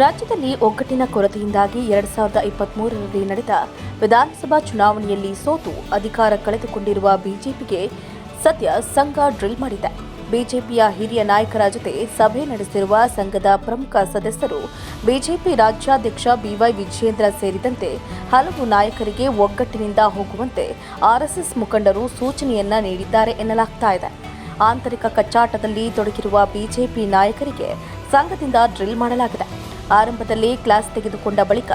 ರಾಜ್ಯದಲ್ಲಿ ಒಗ್ಗಟ್ಟಿನ ಕೊರತೆಯಿಂದಾಗಿ ಎರಡ್ ಸಾವಿರದ ಇಪ್ಪತ್ಮೂರರಲ್ಲಿ ನಡೆದ ವಿಧಾನಸಭಾ ಚುನಾವಣೆಯಲ್ಲಿ ಸೋತು ಅಧಿಕಾರ ಕಳೆದುಕೊಂಡಿರುವ ಬಿಜೆಪಿಗೆ ಸದ್ಯ ಸಂಘ ಡ್ರಿಲ್ ಮಾಡಿದೆ. ಬಿಜೆಪಿಯ ಹಿರಿಯ ನಾಯಕರ ಜೊತೆ ಸಭೆ ನಡೆಸಿರುವ ಸಂಘದ ಪ್ರಮುಖ ಸದಸ್ಯರು ಬಿಜೆಪಿ ರಾಜ್ಯಾಧ್ಯಕ್ಷ ಬಿವೈ ವಿಜಯೇಂದ್ರ ಸೇರಿದಂತೆ ಹಲವು ನಾಯಕರಿಗೆ ಒಗ್ಗಟ್ಟಿನಿಂದ ಹೋಗುವಂತೆ ಆರ್ಎಸ್ಎಸ್ ಮುಖಂಡರು ಸೂಚನೆಯನ್ನ ನೀಡಿದ್ದಾರೆ ಎನ್ನಲಾಗ್ತಾ ಇದೆ. ಆಂತರಿಕ ಕಚ್ಚಾಟದಲ್ಲಿ ತೊಡಗಿರುವ ಬಿಜೆಪಿ ನಾಯಕರಿಗೆ ಸಂಘದಿಂದ ಡ್ರಿಲ್ ಮಾಡಲಾಗಿದೆ. ಆರಂಭದಲ್ಲಿ ಕ್ಲಾಸ್ ತೆಗೆದುಕೊಂಡ ಬಳಿಕ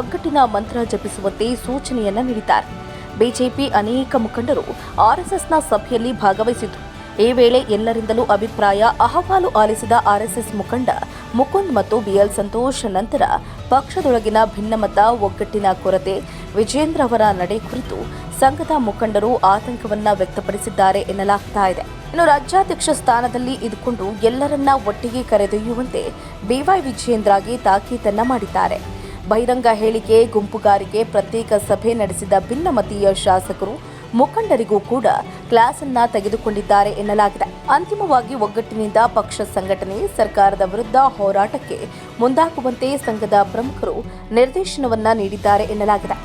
ಒಗ್ಗಟ್ಟಿನ ಮಂತ್ರ ಜಪಿಸುವಂತೆ ಸೂಚನೆಯನ್ನ ನೀಡಿದ್ದಾರೆ. ಬಿಜೆಪಿ ಅನೇಕ ಮುಖಂಡರು ಆರ್ಎಸ್ಎಸ್ನ ಸಭೆಯಲ್ಲಿ ಭಾಗವಹಿಸಿದ್ದರು ಈ ವೇಳೆ ಎಲ್ಲರಿಂದಲೂ ಅಭಿಪ್ರಾಯ, ಅಹವಾಲು ಆಲಿಸಿದ ಆರ್ಎಸ್ಎಸ್ ಮುಖಂಡ ಮುಕುಂದ್ ಮತ್ತು ಬಿಎಲ್ ಸಂತೋಷ್, ನಂತರ ಪಕ್ಷದೊಳಗಿನ ಭಿನ್ನಮತ, ಒಗ್ಗಟ್ಟಿನ ಕೊರತೆ ವಿಜೇಂದ್ರ ಅವರ ನಡೆ ಕುರಿತು ಸಂಘದ ಮುಖಂಡರು ಆತಂಕವನ್ನ ವ್ಯಕ್ತಪಡಿಸಿದ್ದಾರೆ ಎನ್ನಲಾಗ್ತಾ ಇದೆ. ಇನ್ನು ರಾಜ್ಯಾಧ್ಯಕ್ಷ ಸ್ಥಾನದಲ್ಲಿ ಇದ್ದುಕೊಂಡು ಎಲ್ಲರನ್ನ ಒಟ್ಟಿಗೆ ಕರೆದೊಯ್ಯುವಂತೆ ಬಿವೈ ವಿಜೇಂದ್ರಗೆ ತಾಕೀತನ್ನ ಮಾಡಿದ್ದಾರೆ. ಬಹಿರಂಗ ಹೇಳಿಕೆ, ಗುಂಪುಗಾರಿಕೆ, ಪ್ರತ್ಯೇಕ ಸಭೆ ನಡೆಸಿದ ಭಿನ್ನಮತೀಯ ಶಾಸಕರು ಮುಖಂಡರಿಗೂ ಕೂಡ ಕ್ಲಾಸ್ ಅನ್ನ ತೆಗೆದುಕೊಂಡಿದ್ದಾರೆ ಎನ್ನಲಾಗಿದೆ. ಅಂತಿಮವಾಗಿ ಒಗ್ಗಟ್ಟಿನಿಂದ ಪಕ್ಷ ಸಂಘಟನೆ, ಸರ್ಕಾರದ ವಿರುದ್ಧ ಹೋರಾಟಕ್ಕೆ ಮುಂದಾಗುವಂತೆ ಸಂಘದ ಪ್ರಮುಖರು ನಿರ್ದೇಶನವನ್ನ ನೀಡಿದ್ದಾರೆ ಎನ್ನಲಾಗಿದೆ.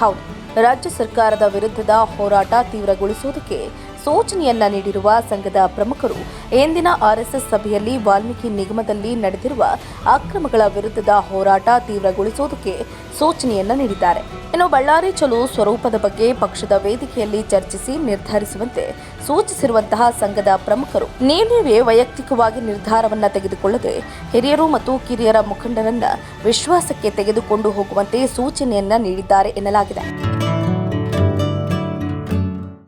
ಹೌದು ರಾಜ್ಯ ಸರ್ಕಾರದ ವಿರುದ್ಧದ ಹೋರಾಟ ತೀವ್ರಗೊಳಿಸುವುದಕ್ಕೆ ಸೂಚನೆಯನ್ನ ನೀಡಿರುವ ಸಂಘದ ಪ್ರಮುಖರು, ಎಂದಿನ ಆರ್ಎಸ್ಎಸ್ ಸಭೆಯಲ್ಲಿ ವಾಲ್ಮೀಕಿ ನಿಗಮದಲ್ಲಿ ನಡೆದಿರುವ ಅಕ್ರಮಗಳ ವಿರುದ್ಧದ ಹೋರಾಟ ತೀವ್ರಗೊಳಿಸುವುದಕ್ಕೆ ಸೂಚನೆಯನ್ನ ನೀಡಿದ್ದಾರೆ. ಇನ್ನು ಬಳ್ಳಾರಿ ಚಲೋ ಸ್ವರೂಪದ ಬಗ್ಗೆ ಪಕ್ಷದ ವೇದಿಕೆಯಲ್ಲಿ ಚರ್ಚಿಸಿ ನಿರ್ಧರಿಸುವಂತೆ ಸೂಚಿಸಿರುವಂತಹ ಸಂಘದ ಪ್ರಮುಖರು, ನೀವೇ ವೈಯಕ್ತಿಕವಾಗಿ ನಿರ್ಧಾರವನ್ನ ತೆಗೆದುಕೊಳ್ಳದೆ ಹಿರಿಯರು ಮತ್ತು ಕಿರಿಯರ ಮುಖಂಡರನ್ನ ವಿಶ್ವಾಸಕ್ಕೆ ತೆಗೆದುಕೊಂಡು ಹೋಗುವಂತೆ ಸೂಚನೆಯನ್ನ ನೀಡಿದ್ದಾರೆ ಎನ್ನಲಾಗಿದೆ.